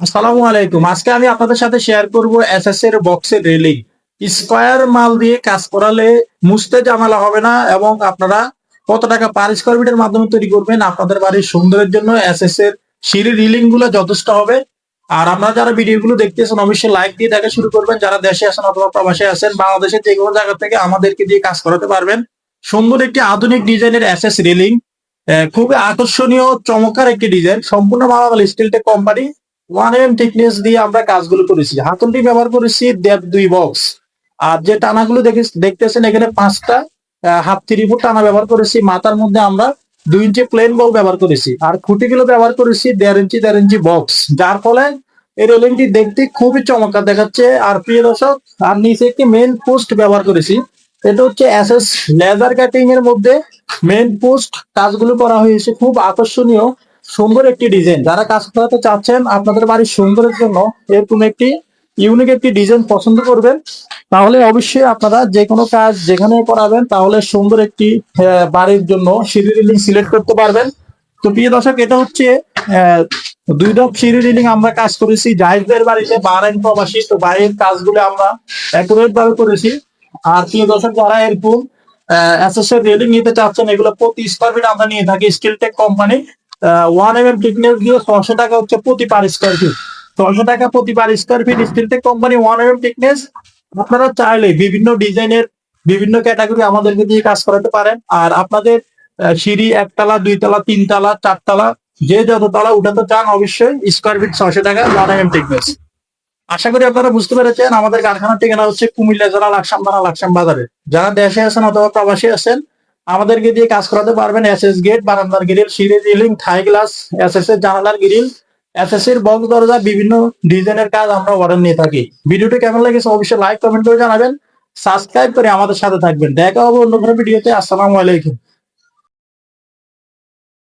আসসালামু আলাইকুম। আজকে আমি আপনাদের সাথে শেয়ার করব এসএস এর বক্সের রেলিং স্কোয়ার মাল দিয়ে কাজ করালে মুছতে ঝামেলা হবে না এবং আপনারা কত টাকা পার স্কোয়ার ফিটের মাধ্যমে তৈরি করবেন আপনাদের বাড়ির সৌন্দর্যের জন্য এসএস এর সিঁড়ি রিলিংগুলো যথেষ্ট হবে। আর আপনারা যারা ভিডিওগুলো দেখতেছেন, অবশ্যই লাইক দিয়ে দেখা শুরু করবেন। যারা দেশে আছেন অথবা প্রবাসে আছেন, বাংলাদেশের যে কোনো জায়গা থেকে আমাদেরকে দিয়ে কাজ করাতে পারবেন। সুন্দর একটি আধুনিক ডিজাইনের এসএস রিলিং খুবই আকর্ষণীয়, চমৎকার একটি ডিজাইন। সম্পূর্ণ মালামাল Steeltech company one M thickness দিয়ে আমরা কাজগুলো করেছি। হাতলটি ব্যবহার করেছি দেড় দুই বক্স আর যে টানাগুলো দেখে দেখতেছেন, এখানে পাঁচটা হাফ ফুট টানা ব্যবহার করেছি। মাথার মধ্যে আমরা দুই ইঞ্চি প্লেন বল ব্যবহার করেছি। আর খুঁটিগুলো ব্যবহার করেছি দেড় ইঞ্চি দেড় ইঞ্চি বক্স যার ফলে এই রেলিংটি দেখতে খুবই চমৎকার দেখাচ্ছে। আর প্রিয় দর্শক আর নিচে একটি মেন পোস্ট ব্যবহার করেছি। এটা হচ্ছে এসএস লেজার কাটিং এর মধ্যে মেন পোস্ট কাজগুলো করা হয়েছে। খুব আকর্ষণীয়। সুন্দর একটি ডিজাইন। যারা কাজ করাতে চাচ্ছেন আপনাদের বাড়ির সুন্দরের জন্য এরকম একটি ইউনিক একটি ডিজাইন পছন্দ করবেন, তাহলে অবশ্যই আপনারা যে কোনো কাজ যেখানে করাবেন, তাহলে সুন্দর একটি বাড়ির জন্য সিঁড়ি রিলিং সিলেক্ট করতে পারবেন। তো প্রিয় দর্শক, এটা হচ্ছে দুই দপ সিঁড়ি রিলিং আমরা কাজ করেছি। জাহিদদের বাড়িতে বারাইন প্রবাসী, তো বাড়ির কাজগুলো আমরা অ্যাকুরেট ভাবে করেছি। আর প্রিয় দর্শক, যারা এরকম এসএসএর রেলিং নিতে চাচ্ছেন, এগুলো প্রতি স্কোয়ার ফিট আমরা নিয়ে থাকি Skilltech company one M M thickness দিয়ে ছশো টাকা হচ্ছে প্রতি পার স্কোয়ার ফিট ছশো টাকা প্রতি per square feet Steeltech company one M M thickness আপনারা চাইলে বিভিন্ন ডিজাইনের বিভিন্ন ক্যাটাগরি আমাদেরকে দিয়ে কাজ করাতে পারেন। আর আপনাদের সিঁড়ি একতলা, দুইতলা, তিনতলা, চারতলা, যে যত তলা উঠাতে চান অবশ্যই স্কোয়ার ফিট ছশো টাকা ওয়ান এম এম টিকনেস আশা করি আপনারা বুঝতে পেরেছেন। আমাদের কারখানার ঠিকানা হচ্ছে কুমিল্লা জেলা লাকসাম থানা লাকসাম বাজারে। যারা দেশে আছেন অথবা প্রবাসী আছেন আমাদেরকে দিয়ে কাজ করাতে পারবেন এস এস গেট, বারান্দার গ্রিল, সিঁড়ি, railing, Thai glass S S এর জানালার গ্রিল এস এস এর বক্স, দরজা, বিভিন্ন ডিজাইনের কাজ আমরা অর্ডার নিয়ে থাকি। ভিডিওটি কেমন লেগেছে অবশ্যই লাইক কমেন্ট করে জানাবেন। সাবস্ক্রাইব করে আমাদের সাথে থাকবেন। দেখা হবে অন্য কোনো ভিডিওতে। আসসালামু আলাইকুম।